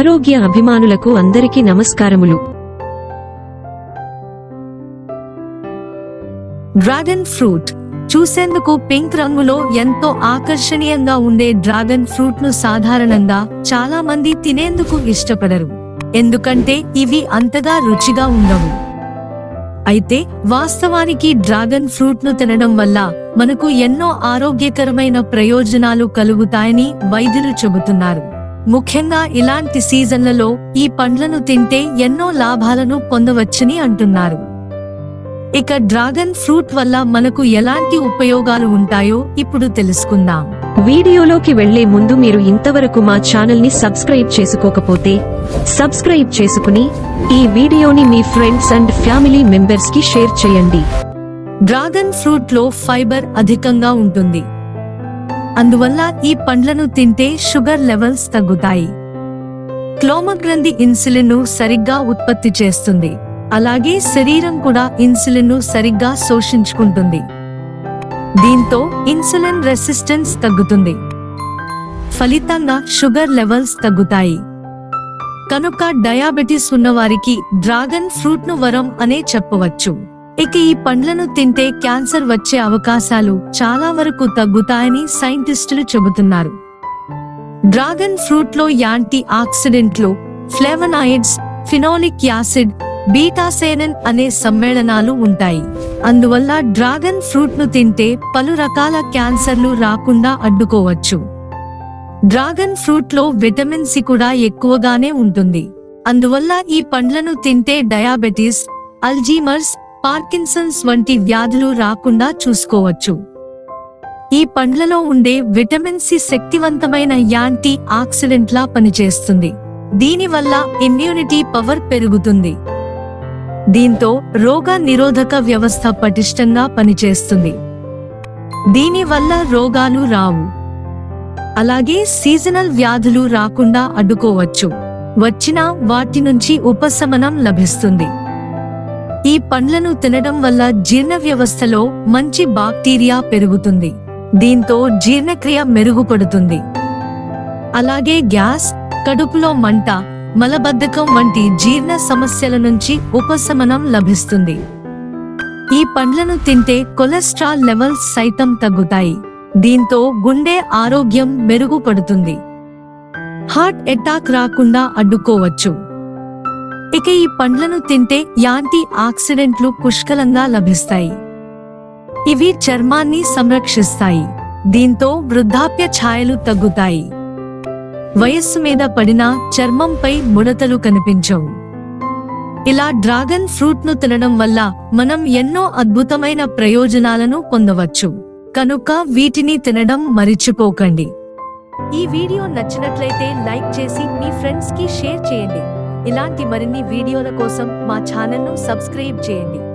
ఆరోగ్య అభిమానులకు అందరికీ నమస్కారములు. Dragon fruit. చూసేందుకు పింక్ రంగులో ఎంతో ఆకర్షణీయంగా ఉండే డ్రాగన్ ఫ్రూట్ను సాధారణంగా చాలా మంది తినేందుకు ఇష్టపడరు. ఎందుకంటే ఇవి అంతగా రుచిగా ఉండవు. అయితే వాస్తవానికి డ్రాగన్ ఫ్రూట్ను తినడం వల్ల మనకు ఎన్నో ఆరోగ్యకరమైన ప్రయోజనాలు కలుగుతాయని వైద్యులు చెబుతున్నారు. ముఖ్యంగా ఇలాంటి సీజన్లలో ఈ పండ్లను తింటే ఎన్నో లాభాలను పొందవచ్చని అంటున్నారు. ఇక డ్రాగన్ ఫ్రూట్ వల్ల మనకు ఎలాంటి ఉపయోగాలు ఉంటాయో ఇప్పుడు తెలుసుకుందాం. వీడియోలోకి వెళ్ళే ముందు మీరు ఇంతవరకు మా ఛానల్ని సబ్స్క్రైబ్ చేసుకోకపోతే సబ్స్క్రైబ్ చేసుకుని ఈ వీడియోని మీ ఫ్రెండ్స్ అండ్ ఫ్యామిలీ మెంబర్స్కి షేర్ చేయండి. డ్రాగన్ ఫ్రూట్లో ఫైబర్ అధికంగా ఉంటుంది. అందువల్ల ఈ పండ్లను తింటే షుగర్ లెవెల్స్ తగ్గుతాయి. క్లోమగ్రంథి ఇన్సులిన్ను సరిగ్గా ఉత్పత్తి చేస్తుంది. అలాగే శరీరం కూడా ఇన్సులిన్ను సరిగ్గా శోషించుకుంటుంది. దీంతో ఇన్సులిన్ రెసిస్టెన్స్ తగ్గుతుంది. ఫలితంగా షుగర్ లెవెల్స్ తగ్గుతాయి. కనుక డయాబెటిస్ ఉన్నవారికి డ్రాగన్ ఫ్రూట్ను వరం అనే చెప్పవచ్చు. ఇక ఈ పండ్లను తింటే క్యాన్సర్ వచ్చే అవకాశాలు చాలా వరకు తగ్గుతాయని సైంటిస్టులు చెబుతున్నారు. డ్రాగన్ ఫ్రూట్లో యాంటీ ఆక్సిడెంట్లు ఫ్లేవనాయిడ్స్ ఫినోలిక్ యాసిడ్ బీటాసేనన్ అనే సమ్మేళనాలు ఉంటాయి. అందువల్ల డ్రాగన్ ఫ్రూట్ను తింటే పలు రకాల క్యాన్సర్లు రాకుండా అడ్డుకోవచ్చు. డ్రాగన్ ఫ్రూట్లో విటమిన్ సి కూడా ఎక్కువగానే ఉంటుంది. అందువల్ల ఈ పండ్లను తింటే డయాబెటీస్ అల్జీమర్స్ పార్కిన్సన్స్ వంటి వ్యాధులు రాకుండా చూసుకోవచ్చు. ఈ పండ్లలో ఉండే విటమిన్ సి శక్తివంతమైన యాంటీ ఆక్సిడెంట్ లా పనిచేస్తుంది. దీనివల్ల ఇమ్యూనిటీ పవర్ పెరుగుతుంది. దీంతో రోగ నిరోధక వ్యవస్థ పటిష్టంగా పనిచేస్తుంది. దీనివల్ల రోగాలు రావు. అలాగే సీజనల్ వ్యాధులు రాకుండా అడ్డుకోవచ్చు. వచ్చినా వాటి నుంచి ఉపశమనం లభిస్తుంది. ఈ పండ్లను తినడం వల్ల జీర్ణ వ్యవస్థలో మంచి బాక్టీరియా పెరుగుతుంది. దీంతో జీర్ణక్రియ మెరుగుపడుతుంది. అలాగే గ్యాస్ కడుపులో మంట మలబద్ధకం వంటి జీర్ణ సమస్యల నుంచి ఉపశమనం లభిస్తుంది. ఈ పండ్లను తింటే కొలెస్ట్రాల్ లెవెల్స్ సైతం తగ్గుతాయి. దీంతో గుండె ఆరోగ్యం మెరుగుపడుతుంది. హార్ట్ అటాక్ రాకుండా అడ్డుకోవచ్చు. ఇక ఈ పండ్లను తింటే యాంటీ ఆక్సిడెంట్లు పుష్కలంగా లభిస్తాయి. ఇవి చర్మాన్ని సంరక్షిస్తాయి. దీంతో వృద్ధాప్య ఛాయలు తగ్గుతాయి. వయస్సు మీద పడినా చర్మంపై ముడతలు కనిపించవు. ఇలా డ్రాగన్ ఫ్రూట్ను తినడం వల్ల మనం ఎన్నో అద్భుతమైన ప్రయోజనాలను పొందవచ్చు. కనుక వీటిని తినడం మరిచిపోకండి. ఈ వీడియో నచ్చినట్లయితే లైక్ చేసి మీ ఫ్రెండ్స్కి షేర్ చేయండి. ఇలాంటి మరిన్ని వీడియోల కోసం మా ఛానల్ను సబ్స్క్రైబ్ చేయండి.